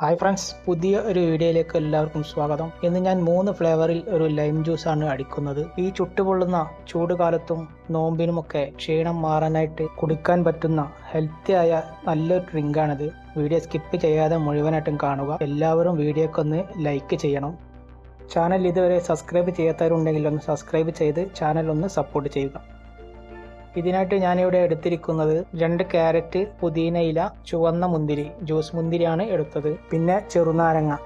Hi friends പുതിയ ഒരു വീഡിയോയിലേക്ക് എല്ലാവർക്കും സ്വാഗതം. ഇന്ന് ഞാൻ മൂന്ന് ഫ്ലേവറിൽ ഒരു ലൈം ജ്യൂസാണ് അടിക്കുന്നത്. ഈ ചുട്ടുപൊള്ളുന്ന ചൂടുകാലത്തും നോമ്പിനുമൊക്കെ ക്ഷീണം മാറാനായിട്ട് കുടിക്കാൻ പറ്റുന്ന ഹെൽത്തിയായ നല്ലൊരു ഡ്രിങ്കാണിത് വീഡിയോ സ്കിപ്പ് ചെയ്യാതെ മുഴുവനായിട്ടും കാണുക. എല്ലാവരും വീഡിയോക്ക് ഒന്ന് ലൈക്ക് ചെയ്യണം. ചാനൽ ഇതുവരെ സബ്സ്ക്രൈബ് ചെയ്യാത്തവരുണ്ടെങ്കിൽ ഒന്ന് സബ്സ്ക്രൈബ് ചെയ്ത് ചാനൽ ഒന്ന് സപ്പോർട്ട് ചെയ്യുക. ഇതിനായിട്ട് ഞാനിവിടെ എടുത്തിരിക്കുന്നത് രണ്ട് ക്യാരറ്റ് പുതിനയില ചുവന്ന മുന്തിരി ജ്യൂസ് മുന്തിരിയാണ് എടുത്തത്. പിന്നെ ചെറുനാരങ്ങ.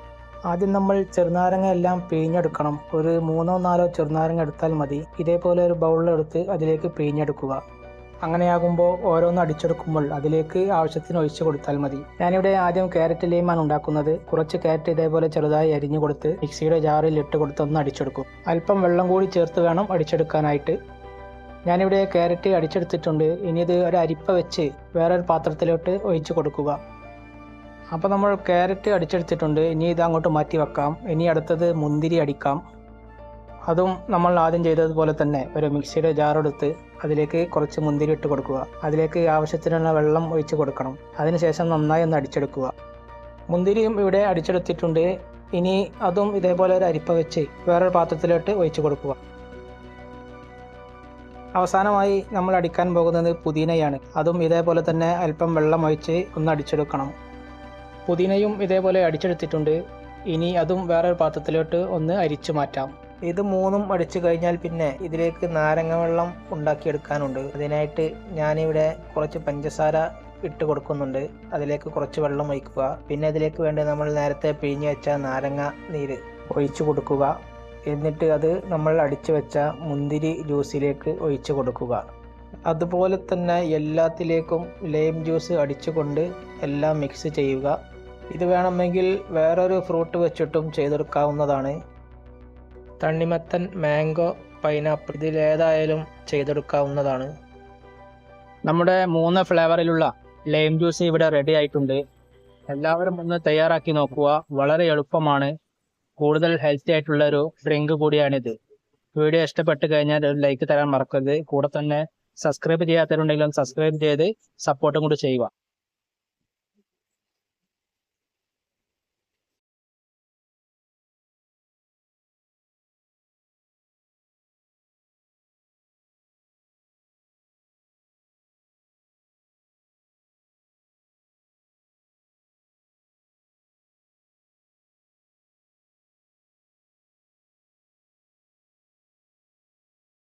ആദ്യം നമ്മൾ ചെറുനാരങ്ങ എല്ലാം പിഴിഞ്ഞെടുക്കണം. ഒരു മൂന്നോ നാലോ ചെറുനാരങ്ങ എടുത്താൽ മതി. ഇതേപോലെ ഒരു ബൗളിലെടുത്ത് അതിലേക്ക് പിഴിഞ്ഞെടുക്കുക. അങ്ങനെയാകുമ്പോൾ ഓരോന്ന് അടിച്ചെടുക്കുമ്പോൾ അതിലേക്ക് ആവശ്യത്തിന് ഒഴിച്ചു കൊടുത്താൽ മതി. ഞാനിവിടെ ആദ്യം ക്യാരറ്റ് ലീമാണ് ഉണ്ടാക്കുന്നത്. കുറച്ച് ക്യാരറ്റ് ഇതേപോലെ ചെറുതായി അരിഞ്ഞു കൊടുത്ത് മിക്സിയുടെ ജാറിൽ ഇട്ട് കൊടുത്ത് ഒന്ന് അടിച്ചെടുക്കും. അല്പം വെള്ളം കൂടി ചേർത്ത് വേണം അടിച്ചെടുക്കാനായിട്ട്. ഞാനിവിടെ ക്യാരറ്റ് അടിച്ചെടുത്തിട്ടുണ്ട്. ഇനി ഇത് ഒരു അരിപ്പ വെച്ച് വേറൊരു പാത്രത്തിലോട്ട് ഒഴിച്ച് കൊടുക്കുക. അപ്പോൾ നമ്മൾ ക്യാരറ്റ് അടിച്ചെടുത്തിട്ടുണ്ട്. ഇനി ഇത് അങ്ങോട്ട് മാറ്റി വെക്കാം. ഇനി അടുത്തത് മുന്തിരി അടിക്കാം. അതും നമ്മൾ ആദ്യം ചെയ്തതുപോലെ തന്നെ ഒരു മിക്സിയുടെ ജാറെടുത്ത് അതിലേക്ക് കുറച്ച് മുന്തിരി ഇട്ട് കൊടുക്കുക. അതിലേക്ക് ആവശ്യത്തിനുള്ള വെള്ളം ഒഴിച്ച് കൊടുക്കണം. അതിനുശേഷം നന്നായി ഒന്ന് അടിച്ചെടുക്കുക. മുന്തിരിയും ഇവിടെ അടിച്ചെടുത്തിട്ടുണ്ട്. ഇനി അതും ഇതേപോലെ ഒരു അരിപ്പ വെച്ച് വേറൊരു പാത്രത്തിലോട്ട് ഒഴിച്ച് കൊടുക്കുക. അവസാനമായി നമ്മൾ അടിക്കാൻ പോകുന്നത് പുതിനയാണ്. അതും ഇതേപോലെ തന്നെ അല്പം വെള്ളം ഒഴിച്ച് ഒന്ന് അടിച്ചെടുക്കണം. പുതിനയും ഇതേപോലെ അടിച്ചെടുത്തിട്ടുണ്ട്. ഇനി അതും വേറൊരു പാത്രത്തിലോട്ട് ഒന്ന് അരിച്ചു മാറ്റാം. ഇത് മൂന്നും അടിച്ചു കഴിഞ്ഞാൽ പിന്നെ ഇതിലേക്ക് നാരങ്ങ വെള്ളം ഉണ്ടാക്കിയെടുക്കാനുണ്ട്. അതിനായിട്ട് ഞാനിവിടെ കുറച്ച് പഞ്ചസാര ഇട്ട് കൊടുക്കുന്നുണ്ട്. അതിലേക്ക് കുറച്ച് വെള്ളം ഒഴിക്കുക. പിന്നെ അതിലേക്ക് വേണ്ടി നമ്മൾ നേരത്തെ പിഴിഞ്ഞ് വെച്ച നാരങ്ങ നീര് ഒഴിച്ചു കൊടുക്കുക. എന്നിട്ട് അത് നമ്മൾ അടിച്ചു വെച്ച മുന്തിരി ജ്യൂസിലേക്ക് ഒഴിച്ചു കൊടുക്കുക. അതുപോലെ തന്നെ എല്ലാത്തിലേക്കും ലൈം ജ്യൂസ് അടിച്ചുകൊണ്ട് എല്ലാം മിക്സ് ചെയ്യുക. ഇത് വേണമെങ്കിൽ വേറൊരു ഫ്രൂട്ട് വെച്ചിട്ടും ചെയ്തെടുക്കാവുന്നതാണ്. തണ്ണിമത്തൻ മാംഗോ പൈനാപ്പിൾ ഇതിലേതായാലും ചെയ്തെടുക്കാവുന്നതാണ്. നമ്മുടെ മൂന്ന് ഫ്ലേവറിലുള്ള ലൈം ജ്യൂസ് ഇവിടെ റെഡി ആയിട്ടുണ്ട്. എല്ലാവരും ഒന്ന് തയ്യാറാക്കി നോക്കുക. വളരെ എളുപ്പമാണ്. കൂടുതൽ ഹെൽത്തി ആയിട്ടുള്ള ഒരു ഡ്രിങ്ക് കൂടിയാണിത്. വീഡിയോ ഇഷ്ടപ്പെട്ട് കഴിഞ്ഞാൽ ഒരു ലൈക്ക് തരാൻ മറക്കരുത്. കൂടെ തന്നെ സബ്സ്ക്രൈബ് ചെയ്യാത്തവരുണ്ടെങ്കിലും സബ്സ്ക്രൈബ് ചെയ്ത് സപ്പോർട്ടും കൂടി ചെയ്യുക.